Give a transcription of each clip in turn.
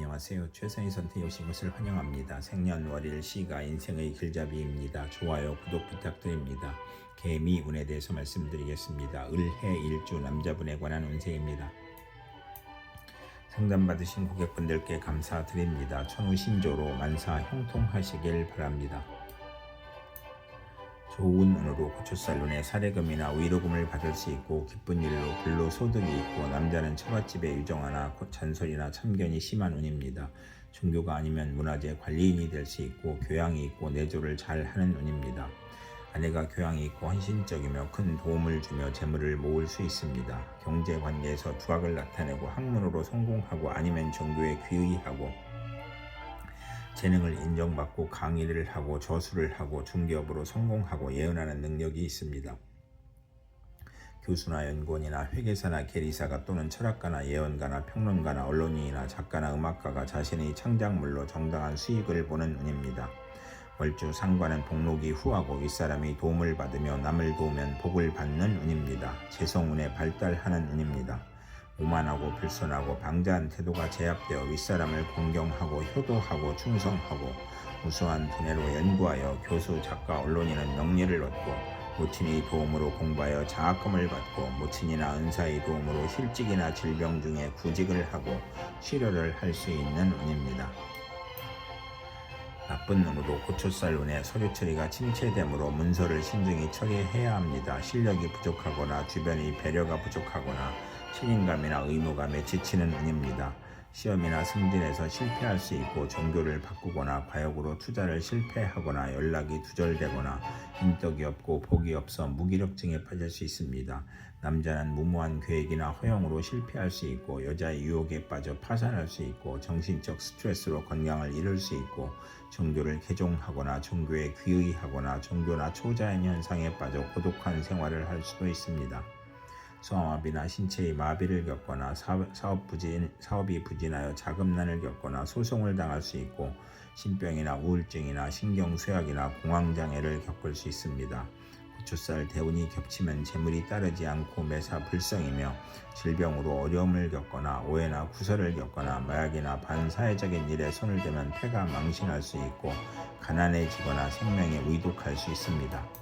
안녕하세요. 최선의 선택에 오신 것을 환영합니다. 생년월일 시가 인생의 길잡이입니다. 좋아요, 구독 부탁드립니다. 개미 운에 대해서 말씀드리겠습니다. 을해 일주 남자분에 관한 운세입니다. 상담받으신 고객분들께 감사드립니다. 천우 신조로 만사 형통하시길 바랍니다. 좋은 운으로 고초살론에 사례금이나 위로금을 받을 수 있고 기쁜 일로 불로 소득이 있고 남자는 처갓집에 유정하나 곧 잔소리나 참견이 심한 운입니다. 종교가 아니면 문화재 관리인이 될 수 있고 교양이 있고 내조를 잘 하는 운입니다. 아내가 교양이 있고 헌신적이며 큰 도움을 주며 재물을 모을 수 있습니다. 경제 관계에서 두각을 나타내고 학문으로 성공하고 아니면 종교에 귀의하고 재능을 인정받고 강의를 하고 저수를 하고 중개업으로 성공하고 예언하는 능력이 있습니다. 교수나 연구원이나 회계사나 계리사가 또는 철학가나 예언가나 평론가나 언론인이나 작가나 음악가가 자신의 창작물로 정당한 수익을 보는 운입니다. 월주 상관은 복록이 후하고 윗사람이 도움을 받으며 남을 도우면 복을 받는 운입니다. 재성운에 발달하는 운입니다. 오만하고 불선하고 방자한 태도가 제압되어 윗사람을 공경하고 효도하고 충성하고 우수한 두뇌로 연구하여 교수, 작가, 언론인은 명예를 얻고 모친의 도움으로 공부하여 장학금을 받고 모친이나 은사의 도움으로 실직이나 질병 중에 구직을 하고 치료를 할 수 있는 운입니다. 나쁜 놈으로 고초살 운에 서류 처리가 침체되므로 문서를 신중히 처리해야 합니다. 실력이 부족하거나 주변의 배려가 부족하거나 책임감이나 의무감에 지치는 운입니다. 시험이나 승진에서 실패할 수 있고 종교를 바꾸거나 과욕으로 투자를 실패하거나 연락이 두절되거나 인덕이 없고 복이 없어 무기력증에 빠질 수 있습니다. 남자는 무모한 계획이나 허용으로 실패할 수 있고 여자의 유혹에 빠져 파산할 수 있고 정신적 스트레스로 건강을 잃을 수 있고 종교를 개종하거나 종교에 귀의하거나 종교나 초자연 현상에 빠져 고독한 생활을 할 수도 있습니다. 소아마비나 신체의 마비를 겪거나 사업, 부진, 사업이 부진하여 자금난을 겪거나 소송을 당할 수 있고 신병이나 우울증이나 신경쇠약이나 공황장애를 겪을 수 있습니다. 고초살 대운이 겹치면 재물이 따르지 않고 매사 불성이며 질병으로 어려움을 겪거나 오해나 구설을 겪거나 마약이나 반사회적인 일에 손을 대면 폐가 망신할 수 있고 가난해지거나 생명에 위독할 수 있습니다.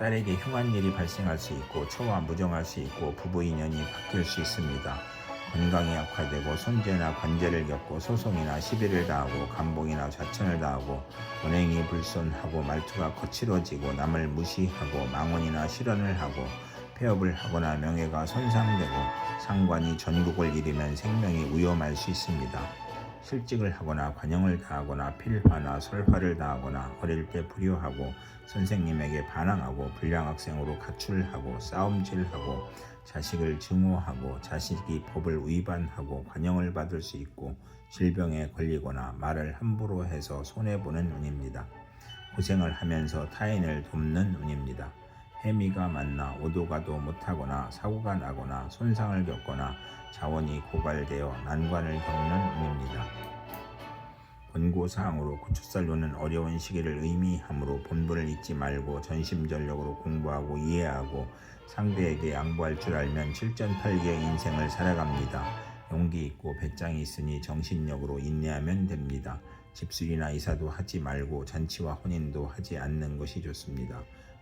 딸에게 흉한 일이 발생할 수 있고 처와 무정할 수 있고 부부 인연이 바뀔 수 있습니다. 건강이 악화되고 손재나 관제를 겪고 소송이나 시비를 당하고 감봉이나 좌천을 당하고 언행이 불손하고 말투가 거칠어지고 남을 무시하고 망언이나 실언을 하고 폐업을 하거나 명예가 손상되고 상관이 전국을 잃으면 생명이 위험할 수 있습니다. 실직을 하거나 관영을 당하거나 필화나 설화를 당하거나 어릴 때 불효하고 선생님에게 반항하고 불량 학생으로 가출하고 싸움질하고 자식을 증오하고 자식이 법을 위반하고 관영을 받을 수 있고 질병에 걸리거나 말을 함부로 해서 손해보는 운입니다. 고생을 하면서 타인을 돕는 운입니다. 해미가 만나 오도가도 못하거나 사고가 나거나 손상을 겪거나 자원이 고갈되어 난관을 겪는 운입니다. 권고사항으로 고초살로는 어려운 시기를 의미하므로 본분을 잊지 말고 전심전력으로 공부하고 이해하고 상대에게 양보할 줄 알면 칠전팔기의 인생을 살아갑니다. 용기 있고 배짱이 있으니 정신력으로 인내하면 됩니다. 집수리나 이사도 하지 말고 잔치와 혼인도 하지 않는 것이 좋습니다.